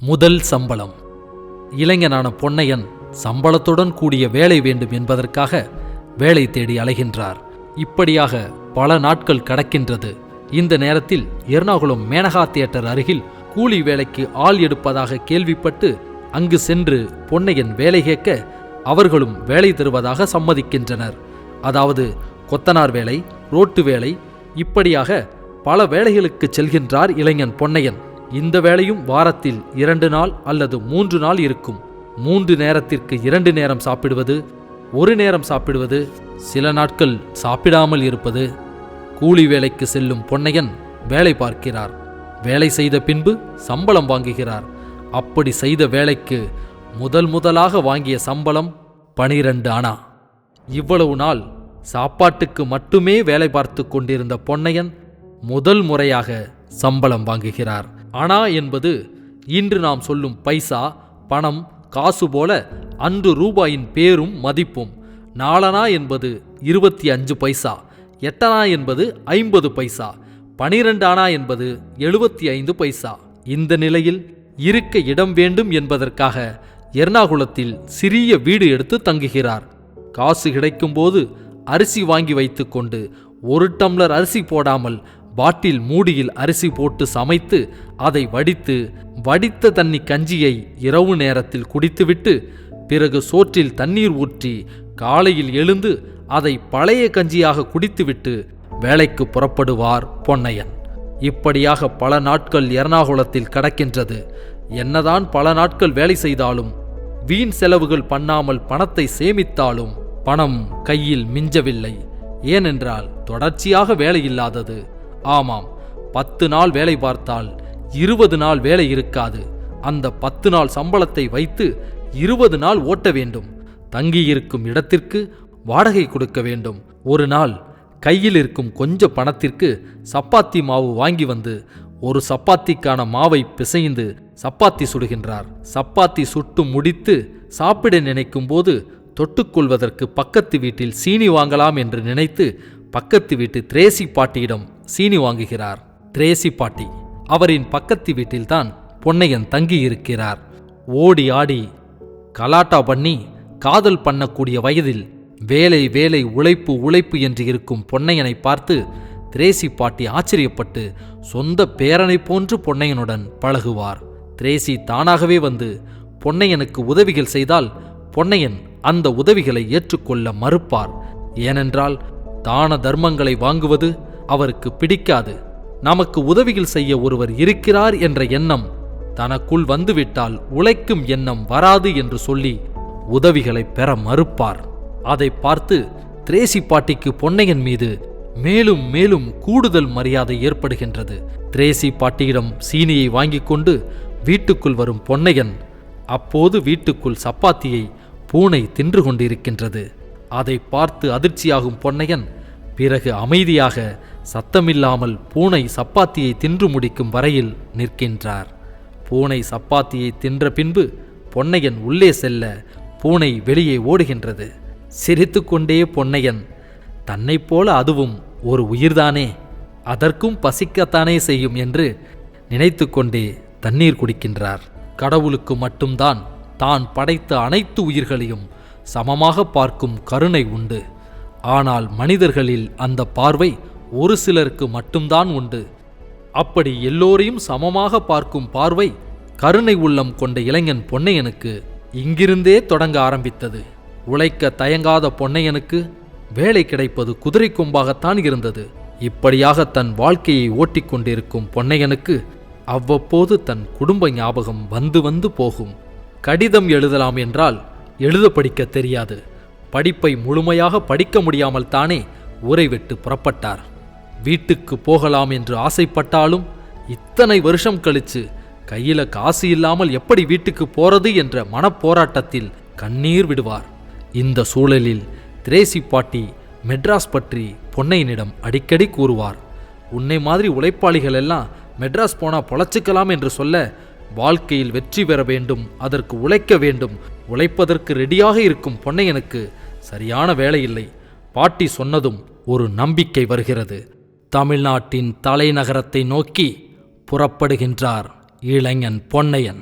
முதல் சம்பளம். இளைஞனான பொன்னையன் சம்பளத்துடன் கூடிய வேலை வேண்டும் என்பதற்காக வேலை தேடி அலைகின்றார். இப்படியாக பல நாட்கள் கடக்கின்றது. இந்த நேரத்தில் எர்ணாகுளம் மேனகா தியேட்டர் அருகில் கூலி வேலைக்கு ஆள் எடுப்பதாக கேள்விப்பட்டு அங்கு சென்று பொன்னையன் வேலை கேட்க அவர்களும் வேலை தருவதாக சம்மதிக்கின்றனர். அதாவது கொத்தனார் வேலை ரோட்டு வேலை இப்படியாக பல வேலைகளுக்கு செல்கின்றார் இளைஞன் பொன்னையன். இந்த வேலையும் வாரத்தில் இரண்டு நாள் அல்லது மூன்று நாள் இருக்கும். மூன்று நேரத்திற்கு இரண்டு நேரம் சாப்பிடுவது ஒரு நேரம் சாப்பிடுவது சில நாட்கள் சாப்பிடாமல் இருப்பது. கூலி வேலைக்கு செல்லும் பொன்னையன் வேலை பார்க்கிறார். வேலை செய்த பின்பு சம்பளம் வாங்குகிறார். அப்படி செய்த வேலைக்கு முதல் முதலாக வாங்கிய சம்பளம் பனிரெண்டு அணா. இவ்வளவு நாள் சாப்பாட்டுக்கு மட்டுமே வேலை பார்த்து கொண்டிருந்த பொன்னையன் முதல் முறையாக சம்பளம் வாங்குகிறார். அணா என்பது இன்று நாம் சொல்லும் பைசா பணம் காசு போல அன்று ரூபாயின் பேரும் மதிப்பும். நாலனா என்பது இருபத்தி அஞ்சு பைசா எட்டனா என்பது ஐம்பது பைசா பனிரெண்டு அணா என்பது எழுபத்தி ஐந்து பைசா. இந்த நிலையில் இருக்க இடம் வேண்டும் என்பதற்காக எர்ணாகுளத்தில் சிறிய வீடு எடுத்து தங்குகிறார். காசு கிடைக்கும்போது அரிசி வாங்கி வைத்துக்கொண்டு ஒரு டம்ளர் அரிசி போடாமல் பாட்டில் மூடியில் அரிசி போட்டு சமைத்து அதை வடித்து வடித்த தண்ணி கஞ்சியை இரவு நேரத்தில் குடித்துவிட்டு பிறகு சோற்றில் தண்ணீர் ஊற்றி காலையில் எழுந்து அதை பழைய கஞ்சியாக குடித்துவிட்டு வேலைக்கு புறப்படுவார் பொன்னையன். இப்படியாக பல நாட்கள் எர்ணாகுளத்தில் கடக்கின்றது. என்னதான் பல நாட்கள் வேலை செய்தாலும் வீண் செலவுகள் பண்ணாமல் பணத்தை சேமித்தாலும் பணம் கையில் மிஞ்சவில்லை. ஏனென்றால் தொடர்ச்சியாக வேலை இல்லாதது. ஆமாம் பத்து நாள் வேலை பார்த்தால் இருபது நாள் வேலை இருக்காது. அந்த பத்து நாள் சம்பளத்தை வைத்து இருபது நாள் ஓட்ட வேண்டும். தங்கியிருக்கும் இடத்திற்கு வாடகை கொடுக்க வேண்டும். ஒரு நாள் கையில் இருக்கும் கொஞ்ச பணத்திற்கு சப்பாத்தி மாவு வாங்கி வந்து ஒரு சப்பாத்திக்கான மாவை பிசைந்து சப்பாத்தி சுடுகின்றார். சப்பாத்தி சுட்டு முடித்து சாப்பிட நினைக்கும் போது தொட்டுக்கொள்வதற்கு பக்கத்து வீட்டில் சீனி வாங்கலாம் என்று நினைத்து பக்கத்து வீட்டு திரேசி பாட்டியிடம் சீனி வாங்குகிறார். திரேசி பாட்டி அவரின் பக்கத்து வீட்டில்தான் பொன்னையன் தங்கியிருக்கிறார். ஓடி ஆடி கலாட்டா பண்ணி காதல் பண்ணக்கூடிய வயதில் வேலை வேலை உழைப்பு உழைப்பு என்று இருக்கும் பொன்னையனை பார்த்து திரேசி பாட்டி ஆச்சரியப்பட்டு சொந்த பேரனை போன்று பொன்னையனுடன் பழகுவார். திரேசி தானாகவே வந்து பொன்னையனுக்கு உதவிகள் செய்தால் பொன்னையன் அந்த உதவிகளை ஏற்றுக்கொள்ள மறுப்பார். ஏனென்றால் தான தர்மங்களை வாங்குவது அவருக்கு பிடிக்காது. நமக்கு உதவிகள் செய்ய ஒருவர் இருக்கிறார் என்ற எண்ணம் தனக்குள் வந்துவிட்டால் உழைக்கும் எண்ணம் வராது என்று சொல்லி உதவிகளை பெற மறுப்பார். அதை பார்த்து திரேசி பாட்டிக்கு பொன்னையன் மீது மேலும் மேலும் கூடுதல் மரியாதை ஏற்படுகின்றது. திரேசி பாட்டியிடம் சீனியை வாங்கிக் கொண்டு வீட்டுக்குள் வரும் பொன்னையன் அப்போது வீட்டுக்குள் சப்பாத்தியை பூனை தின்று கொண்டிருக்கின்றது. அதை பார்த்து அதிர்ச்சியாகும் பொன்னையன் பிறகு அமைதியாக சத்தமில்லாமல் பூனை சப்பாத்தியை தின்று முடிக்கும் வரையில் நிற்கின்றார். பூனை சப்பாத்தியை தின்ற பின்பு பொன்னையன் உள்ளே செல்ல பூனை வெளியே ஓடுகின்றது. சிரித்துக்கொண்டே பொன்னையன் தன்னைப் போல அதுவும் ஒரு உயிர்தானே? அதற்கும் பசிக்கத்தானே செய்யும்? என்று நினைத்துக்கொண்டே தண்ணீர் குடிக்கின்றார். கடவுளுக்கு மட்டும்தான் தான் படைத்த அனைத்து உயிர்களையும் சமமாக பார்க்கும் கருணை உண்டு. ஆனால் மனிதர்களில் அந்த பார்வை ஒரு சிலருக்கு மட்டும்தான் உண்டு. அப்படி எல்லோரையும் சமமாக பார்க்கும் பார்வை கருணை உள்ளம் கொண்ட இளைஞன் பொன்னையனுக்கு இங்கிருந்தே தொடங்க ஆரம்பித்தது. உழைக்க தயங்காத பொன்னையனுக்கு வேலை கிடைப்பது குதிரை கொம்பாகத்தான் இருந்தது. இப்படியாக தன் வாழ்க்கையை ஓட்டிக்கொண்டிருக்கும் பொன்னையனுக்கு அவ்வப்போது தன் குடும்ப ஞாபகம் வந்து வந்து போகும். கடிதம் எழுதலாம் என்றால் எழுத படிக்க தெரியாது. படிப்பை முழுமையாக படிக்க முடியாமல் தானே ஊரை விட்டு புறப்பட்டார். வீட்டுக்கு போகலாம் என்று ஆசைப்பட்டாலும் இத்தனை வருஷம் கழிச்சு கையில காசு இல்லாமல் எப்படி வீட்டுக்கு போறது என்ற மனப்போராட்டத்தில் கண்ணீர் விடுவார். இந்த சூழலில் திரேசி பாட்டி மெட்ராஸ் பற்றி பொன்னையனிடம் அடிக்கடி கூறுவார். உன்னை மாதிரி உழைப்பாளிகள் எல்லாம் மெட்ராஸ் போனா பொழைச்சிக்கலாம் என்று சொல்ல வாழ்க்கையில் வெற்றி பெற வேண்டும் அதற்கு உழைக்க வேண்டும் உழைப்பதற்கு ரெடியாக இருக்கும் பொன்னையனுக்கு சரியான வேலை இல்லை. பாட்டி சொன்னதும் ஒரு நம்பிக்கை வருகிறது. தமிழ்நாட்டின் தலைநகரத்தை நோக்கி புறப்படுகின்றார் இளைஞன் பொன்னையன்.